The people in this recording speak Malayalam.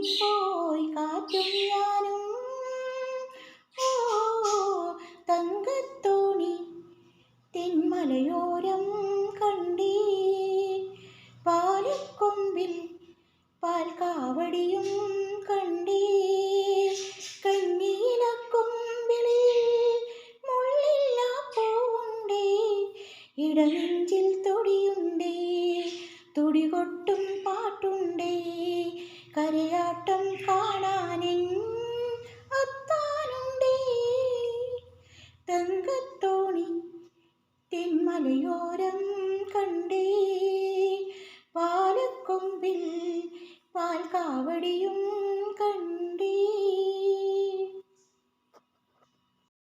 പോയി കാറ്റും ഞാനും. ഓ തങ്കത്തോണി തെന്മലയോരം കണ്ടേ. പാലക്കൊമ്പിൽ പാൽക്കാവടിയും കണ്ടേ. കണ്ണീലക്കൊമ്പിൽ മുള്ളില്ല പൂണ്ടേ ഇടനെഞ്ചിൽ തൊടിയുണ്ടേ. തുടികൊട്ടും കരയാട്ടം കാണാനിൻ അത്താനുണ്ടേ. തങ്കത്തോണി തെന്മലയോരം കണ്ടേ. പാലക്കൊമ്പിൽ പാൽക്കാവടി